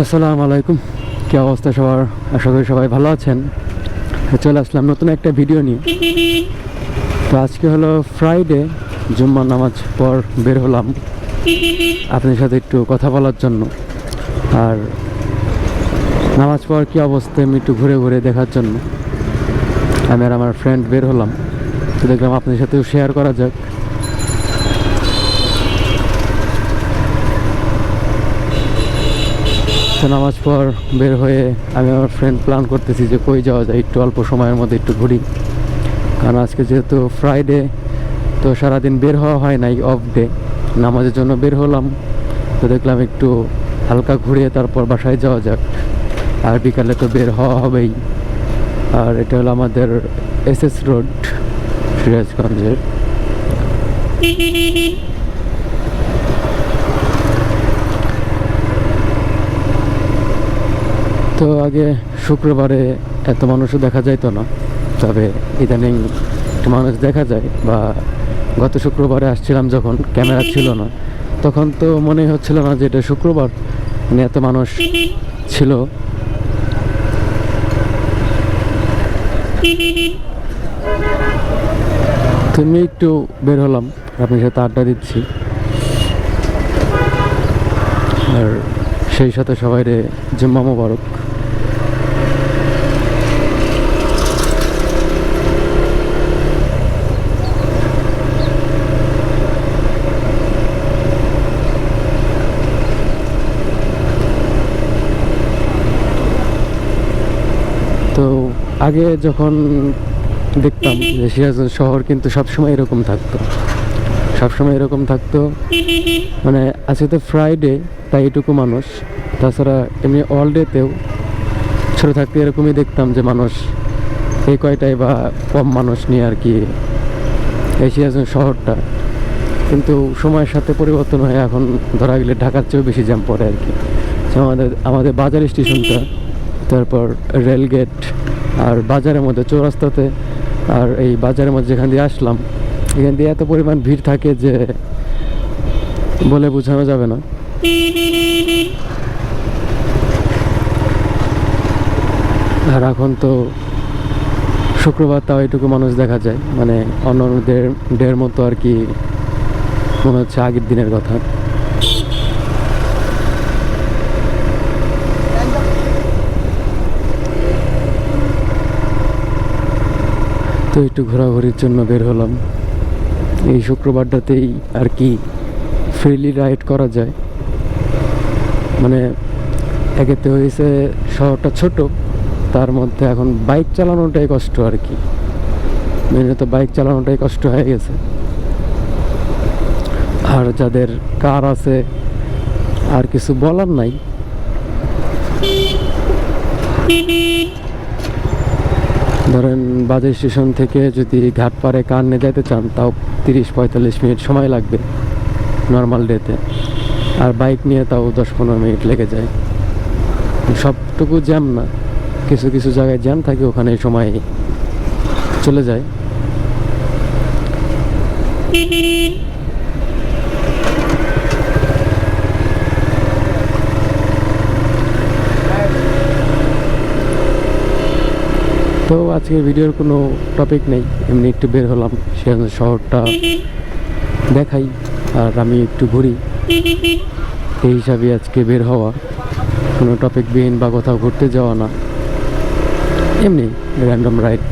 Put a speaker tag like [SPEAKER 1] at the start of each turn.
[SPEAKER 1] আসসালামু আলাইকুম। কি অবস্থা সবার? আশা করি সবাই ভালো আছেন। চলে আসলাম নতুন একটা ভিডিও নিয়ে। তো আজকে হলো ফ্রাইডে জুম্মা নামাজ পর বের হলাম আপনার সাথে একটু কথা বলার জন্য। আর নামাজ পর কি অবস্থা আমি একটু ঘুরে ঘুরে দেখার জন্য। আমি আর আমার ফ্রেন্ড বের হলাম। তো দেখলাম আপনার সাথেও শেয়ার করা যাক। তো নামাজ পর বের হয়ে আমি আমার ফ্রেন্ড প্ল্যান করতেছি যে কই যাওয়া যায়, একটু অল্প সময়ের মধ্যে একটু ঘুরি। কারণ আজকে যেহেতু ফ্রাইডে তো সারাদিন বের হওয়া হয় নাই অফ ডে নামাজের জন্য বের হলাম, তো দেখলাম একটু হালকা ঘুরিয়ে তারপর বাসায় যাওয়া যাক। আর বিকালে তো বের হওয়া হবেই। আর এটা হলো আমাদের এস এস রোড সিরাজগঞ্জের। তো আগে শুক্রবারে এত মানুষও দেখা যাইতো না। তবে ইদানিং মানুষ দেখা যায় বা গত শুক্রবারে আসছিলাম যখন, ক্যামেরা ছিল না। তখন তো মনে হচ্ছিল না যে এটা শুক্রবার মানে এত মানুষ ছিল। তুমি একটু বের হলাম আপনি সাথে আড্ডা দিচ্ছি। আর সেই সাথে সবাই রে জুম্মা মোবারক। তো আগে যখন দেখতাম যে সিরাজগঞ্জ শহর কিন্তু সবসময় এরকম থাকতো। সবসময় এরকম থাকতো। মানে আজকে তো ফ্রাইডে তাই এটুকু মানুষ। তাছাড়া এমনি অল ডেতেও ছোটো থাকতে এরকমই দেখতাম যে মানুষ এই কয়টায় বা কম মানুষ নিয়ে আর কি এই সিরাজগঞ্জ শহরটা। কিন্তু সময়ের সাথে পরিবর্তন হয়ে এখন ধরা গেলে ঢাকার চেয়েও বেশি জ্যাম পড়ে আর কি। আমাদের আমাদের বাজার স্টেশনটা তারপর রেলগেট আর বাজারের মধ্যে চৌরাস্তাতে আর এই বাজারের মধ্যে যেখান দিয়ে আসলাম, এখান দিয়ে এত পরিমাণ ভিড় থাকে যে বলে বোঝানো যাবে না। আর এখন তো শুক্রবার তাও এটুকু মানুষ দেখা যায় মানে অন্য ডের মতো আর কি মনে হচ্ছে আগের দিনের কথা। তো একটু ঘোরাঘুরির জন্য বের হলাম। এই শুক্রবারটাতেই আর কি ফ্রিলি রাইড করা যায়। মানে একেতে হয়েছে শহরটা ছোট, তার মধ্যে এখন বাইক চালানোটাই কষ্ট আর কি। মেনে তো বাইক চালানোটাই কষ্ট হয়ে গেছে। আর যাদের কার আছে, আর কিছু বলার নাই। ধরেন বাজার স্টেশন থেকে যদি ঘাটপাড়ে কার নিয়ে যেতে চান, তাও তিরিশ পঁয়তাল্লিশ মিনিট সময় লাগবে নর্মাল ডেতে আর বাইক নিয়ে তাও দশ পনেরো মিনিট লেগে যায়। সবটুকু জ্যাম না। কিছু কিছু জায়গায় জ্যাম থাকে ওখানে সময় চলে যায়। তো আজকে ভিডিওর কোনো টপিক নেই। এমনি একটু বের হলাম, সেখানে শহরটা দেখাই, আর আমি একটু ঘুরি। এই হিসাবে আজকে বের হওয়া। কোনো টপিক বিহীন বা কোথাও ঘুরতে যাওয়া না। এমনি র্যান্ডম রাইড